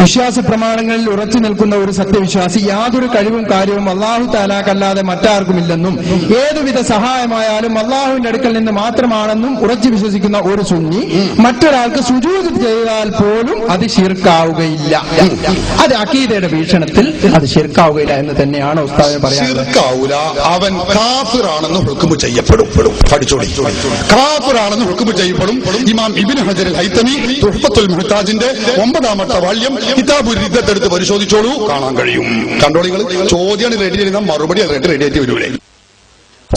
വിശ്വാസ പ്രമാണങ്ങളിൽ ഉറച്ചു നിൽക്കുന്ന ഒരു സത്യവിശ്വാസി യാതൊരു കഴിവും കാര്യവും അള്ളാഹു താലാക്കല്ലാതെ മറ്റാർക്കുമില്ലെന്നും ഏതുവിധ സഹായമായാലും അള്ളാഹുവിന്റെ അടുക്കൽ നിന്ന് മാത്രമാണെന്നും ഉറച്ചു വിശ്വസിക്കുന്ന ഒരു സുന്നി മറ്റൊരാൾക്ക് സുജൂത് ചെയ്താൽ പോലും അത് ശിർക്കാവുകയില്ല. അത് അക്കീതയുടെ വീക്ഷണത്തിൽ അത് ശിർക്കാവുകയില്ല എന്ന് തന്നെയാണ് ഉസ്താദിന് ശിർക്കാവൂല. അവൻ കാഫിറാണെന്ന് ഹുക്കുമ് ചെയ്യപ്പെടും. ഇമാം മുഹ്താജിന്റെ ഒമ്പതാമത്തെ വാള്യം കിതാബ് എടുത്ത് പരിശോധിച്ചോളൂ. കാണാൻ കഴിയും. കണ്ടോളികൾ ചോദ്യം റെഡി ചെയ്യുന്ന മറുപടി റെഡി റെഡി ആയിട്ട് വരൂലേ.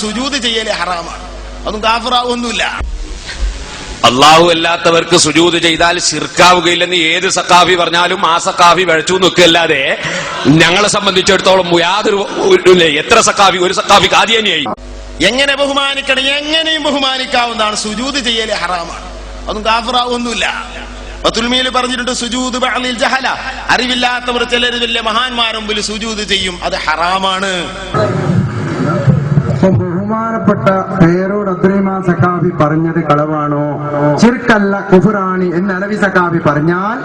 സുജൂത് ചെയ്യലേ ഹറാമാണ്. അതും കാഫറാവൊന്നുമില്ല അള്ളാഹു അല്ലാത്തവർക്ക് സുജൂത് ചെയ്താൽ ശിർക്കാവുകയില്ലെന്ന് ഏത് സക്കാഫി പറഞ്ഞാലും ആ സക്കാഫി വഴച്ചു നിൽക്കല്ലാതെ ഞങ്ങളെ സംബന്ധിച്ചിടത്തോളം യാതൊരു എത്ര സക്കാഫി ഒരു സക്കാഫി കാദിയാനിയായി എങ്ങനെ ബഹുമാനിക്കണം എങ്ങനെയും ബഹുമാനിക്കാവുന്നതാണ്. സുജൂത് ചെയ്യലേ ഹറാമാണ്. അതും കാഫിറാവൊന്നുമില്ല തുൽമിയിൽ പറഞ്ഞിട്ടുണ്ട് സുജൂത് ബഅലിൽ ജഹല. അറിവില്ലാത്തവർ ചിലർ വലിയ മഹാന്മാർ മുമ്പിൽ സുജൂത് ചെയ്യും. അത് ഹറാമാണ്. ബഹുമാനപ്പെട്ട പേരോട് അബ്ദുറഹിമാൻ സക്കാഫി പറഞ്ഞത് കളവാണോ? ചിർക്കല്ല കുഫുറാണി എന്ന് അലവി സഖാബി പറഞ്ഞാൽ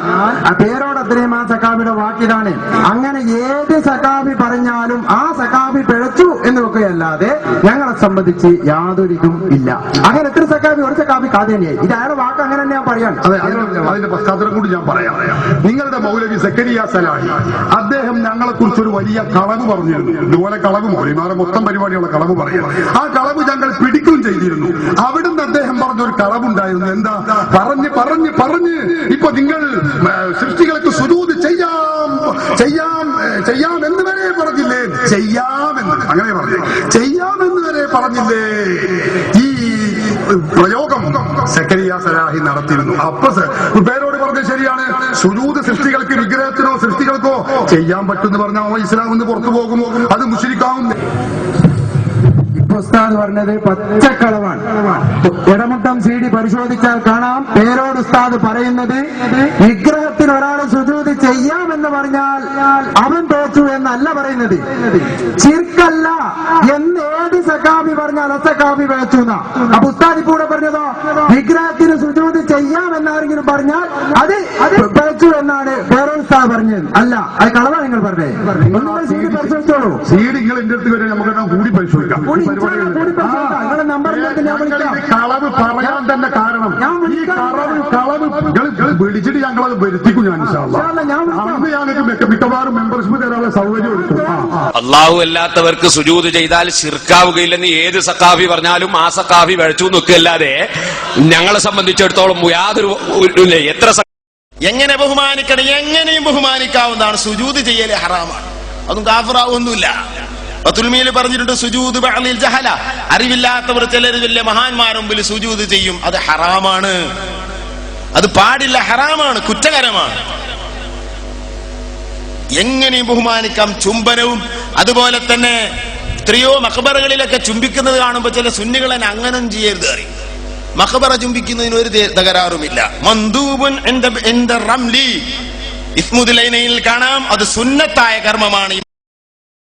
പേരോട് അബ്ദുറഹിമാൻ സക്കാഫിയുടെ വാക്കിതാണ്. അങ്ങനെ ഏത് സഖാബി പറഞ്ഞാലും ആ സഖാബി പിഴച്ചു എന്ന് വെക്കുകയല്ലാതെ ഞങ്ങളെ സംബന്ധിച്ച് യാതൊരു ഇതും ഇല്ല. അങ്ങനെ എത്ര സഖാബി ഒരു സക്കാഫി കാതേനിയായി. ഇത് അയാളുടെ വാക്ക് അങ്ങനെ തന്നെയാ അതിന്റെ പശ്ചാത്തലം കൂടി ഞാൻ പറയാം. നിങ്ങളുടെ മൗലവി സെക്കരിയ സലാഹി അദ്ദേഹം ഞങ്ങളെ കുറിച്ച് ഒരു വലിയ കളവ് പറഞ്ഞിരുന്നു. ഇതുപോലെ കളവ് മൗലിമാരെ മൊത്തം പരിപാടിയുള്ള കളവ് പറയാം. ആ കളവ് ഞങ്ങൾ പിടിക്കുകയും ചെയ്തിരുന്നു. അവിടുന്ന് അദ്ദേഹം പറഞ്ഞ ഒരു കളവുണ്ടായിരുന്നു. എന്താ? പറഞ്ഞ് പറഞ്ഞ് പറഞ്ഞ്. ഇപ്പൊ നിങ്ങൾ സൃഷ്ടികൾക്ക് സുരൂത് ചെയ്യാം ചെയ്യാം ചെയ്യാം എന്ന് വരെ പറഞ്ഞില്ലേ? ചെയ്യാമെന്ന്. അങ്ങനെ പറഞ്ഞു ചെയ്യാമെന്ന് വരെ പറഞ്ഞില്ലേ? ഈ പ്രയോഗം സക്കരിയ സലാഹി നടത്തിയിരുന്നു. അപ്പൊ പേരോട് പറഞ്ഞത് ശരിയാണ്. സുജൂത് സൃഷ്ടികൾക്ക് വിഗ്രഹത്തിനോ സൃഷ്ടികൾക്കോ ചെയ്യാൻ പറ്റുമെന്ന് പറഞ്ഞാൽ ഇസ്ലാം നിന്ന് പുറത്തു പോകുമോ? അത് ഇപ്പൊ ഉസ്താദ് പറഞ്ഞത് പച്ചക്കളവാണ്. ഇടമുട്ടം സി ഡി പരിശോധിച്ചാൽ കാണാം. പേരോട് ഉസ്താദ് പറയുന്നത് വിഗ്രഹത്തിന് ഒരാൾ സുജൂതി ചെയ്യാമെന്ന് പറഞ്ഞാൽ അവൻ തോച്ചു എന്നല്ല പറയുന്നത്. ചിർക്കല്ല എന്ന് ഏത് സക്കാബി പറഞ്ഞാൽ അസക്കാബി വേച്ചു അപ്പൊ ഉസ്താദ് ഇപ്പൊ ഇവിടെ പറഞ്ഞതോ വിഗ്രഹത്തിന് സുജൂതി ചെയ്യാമെന്നാരെങ്കിലും പറഞ്ഞാൽ അത് അത്. പിഴച്ചു എന്നാണ് പേരോട് പറഞ്ഞത്. അല്ല. അത് കളവാ നിങ്ങൾ പറഞ്ഞേ. പരിശോധിച്ചോളൂ. എന്റെ അടുത്ത് വരെ നമുക്ക് കൂടി പരിശോധിക്കാം. നിങ്ങളുടെ നമ്പർ കളവ് പറയാൻ തന്നെ കാരണം. ഈ. കളവ് കളവ് നിങ്ങൾ നിങ്ങൾ വിളിച്ചിട്ട് ഞങ്ങളത് വരുത്തിക്കും ഞാൻ. അന്ന് ഞങ്ങൾക്ക് മിക്കവാറും മെമ്പർഷിപ്പ് തരാനുള്ള സൗകര്യം. അള്ളാഹു അല്ലാത്തവർക്ക് സുജൂത് ചെയ്താൽ ശിർക്കാവുകയില്ലെന്ന് ഏത് സക്കാഫി പറഞ്ഞാലും ആ സക്കാഫി വഴച്ചു നിൽക്കല്ലാതെ ഞങ്ങളെ സംബന്ധിച്ചിടത്തോളം യാതൊരു എത്ര എങ്ങനെ ബഹുമാനിക്കണം? എങ്ങനെയും ബഹുമാനിക്കാവുന്നതാണ്. സുജൂത് ചെയ്യൽ ഹറാമാണ്. അതും കാഫറാവൊന്നുമില്ല. തുൽമിയിൽ പറഞ്ഞിട്ടുണ്ട് സുജൂത് ബഹലിൽ ജഹല. അറിവില്ലാത്തവർ ചിലർ വലിയ മഹാന്മാരും മുമ്പിൽ സുജൂത് ചെയ്യും. അത് ഹറാമാണ്. അത് പാടില്ല ഹറാമാണ് കുറ്റകരമാണ്. എങ്ങനെയും ബഹുമാനിക്കാം. ചുംബനവും അതുപോലെ തന്നെ എത്രയോ മഖബറകളിലൊക്കെ ചുംബിക്കുന്നത് കാണുമ്പോൾ ചില സുന്നികൾ തന്നെ അങ്ങനെ ചെയ്യരുത് അറിയും മഖബറ ചുംബിക്കുന്നതിന് ഒരു തകരാറുമില്ല. മന്ദൂബുൻ റംലി. ഇസ്മുദുലൈനയിൽ കാണാം. അത് സുന്നത്തായ കർമ്മമാണ്.